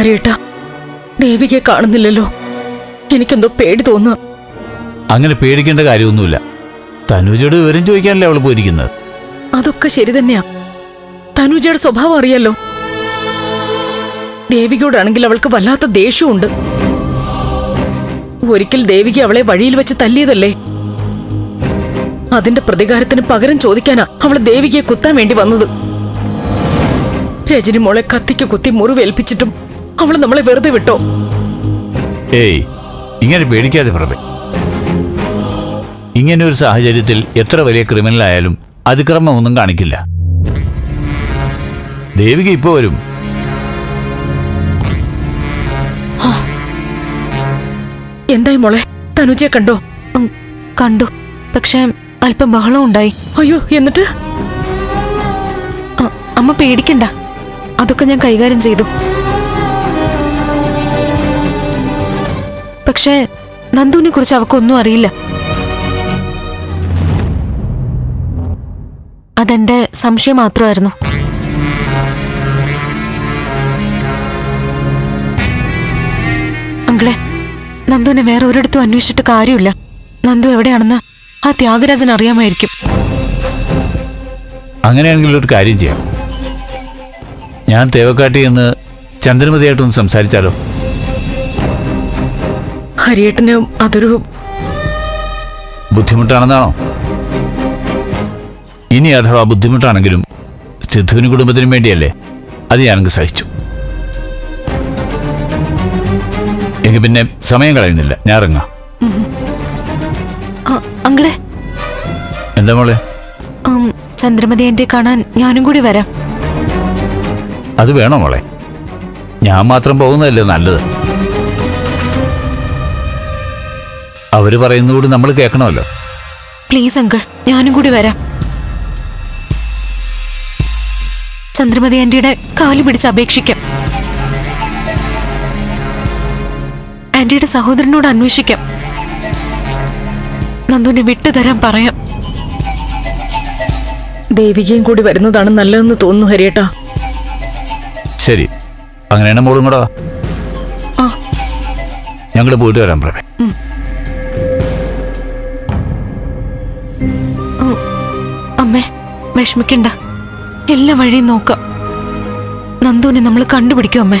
ഹരിയേട്ടാ ദേവികയെ കാണുന്നില്ലല്ലോ. എനിക്കെന്തോ പേടി തോന്നുക അങ്ങനെ പേടിക്കേണ്ട കാര്യമൊന്നുമില്ല. തനുജയുടെ വിവരം ചോദിക്കാനല്ലേ അവൾ പോയിരിക്കുന്നത്? അതൊക്കെ ശരി തന്നെയാ. തനുജയുടെ സ്വഭാവം അറിയാലോ. ദേവികയോടാണെങ്കിൽ അവൾക്ക് വല്ലാത്ത ദേഷ്യമുണ്ട്. ഒരിക്കൽ ദേവിക അവളെ വഴിയിൽ വെച്ച് തല്ലിയതല്ലേ? അതിന്റെ പ്രതികാരത്തിന് പകരം ചോദിക്കാനാ അവൾ ദേവികയെ കുത്താൻ വേണ്ടി വന്നത്. രജനി മോളെ കത്തിക്ക് കുത്തി മുറിവേൽപ്പിച്ചിട്ടും അവൾ നമ്മളെ വെറുതെ വിട്ടോ? ഏയ് ഇങ്ങനെ പേടിക്കാതെ പ്രഭേ ഇങ്ങനെ ഒരു സാഹചര്യത്തിൽ എത്ര വലിയ ക്രിമിനൽ ആയാലും അതിക്രമം ഒന്നും കാണിക്കില്ല. ദേവിക ഇപ്പോ വരും. എന്തായി മോളെ? തനുജയെ കണ്ടോ? കണ്ടു. പക്ഷേ അല്പം ബഹളം ഉണ്ടായി. അയ്യോ എന്നിട്ട്? അമ്മ പേടിക്കണ്ട. അതൊക്കെ ഞാൻ കൈകാര്യം ചെയ്തു. പക്ഷേ നന്ദുവിനെ കുറിച്ച് അവക്കൊന്നും അറിയില്ല. അതെന്റെ സംശയം മാത്രമായിരുന്നു. അങ്കിളെ നന്ദുവിനെ വേറെ ഒരിടത്തും അന്വേഷിച്ചിട്ട് കാര്യമില്ല. നന്ദു എവിടെയാണെന്ന് ആ ത്യാഗരാജൻ അറിയാമായിരിക്കും. അങ്ങനെയാണെങ്കിൽ ഒരു കാര്യം ചെയ്യാം. ഞാൻ തേവക്കാട്ടി എന്ന് ചന്ദ്രമതിയായിട്ടൊന്ന് സംസാരിച്ചാലോ? ഹരിയേട്ടന് അതൊരു ബുദ്ധിമുട്ടാണെന്നാണോ? ഇനി അഥവാ ബുദ്ധിമുട്ടാണെങ്കിലും സിദ്ധുവിന് കുടുംബത്തിനും വേണ്ടിയല്ലേ? അത് ഞാനങ്ങ് സഹിച്ചു. എങ്കിൽ പിന്നെ സമയം കളയുന്നില്ല. ഞാൻ ഇറങ്ങാം. അങ്കിളെ. എന്താ മോളെ? ചന്ദ്രമതി എന്റെ കാണാൻ ഞാനും കൂടി വരാം. അത് വേണോ മോളെ? ഞാൻ മാത്രം പോകുന്നതല്ലേ നല്ലത്. അവർ പറയുന്നതുകൂടി നമ്മൾ കേൾക്കണമല്ലോ. പ്ലീസ് അങ്കിൾ ഞാനും കൂടി വരാം. ചന്ദ്രമതി ആന്റിയുടെ കാൽ പിടിച്ച് അപേക്ഷിക്കാം. ആന്റിയുടെ സഹോദരനോട് അന്വേഷിക്കാം. നന്ദുവിനെ വിട്ടുതരാൻ പറയാം. ദേവികയും കൂടി വരുന്നതാണ് നല്ലതെന്ന് തോന്നുന്നു ഹരിയേട്ടാ. ശരി. അങ്ങനെയാണ് മോളും കൂടെ ആ. ഞങ്ങൾ പോയിട്ട് വരാം പ്രഭേ അമ്മേ വിഷമിക്കണ്ട. എല്ലാ വഴിയും നോക്കാം. നന്ദുവിനെ നമ്മൾ കണ്ടുപിടിക്കും അമ്മേ.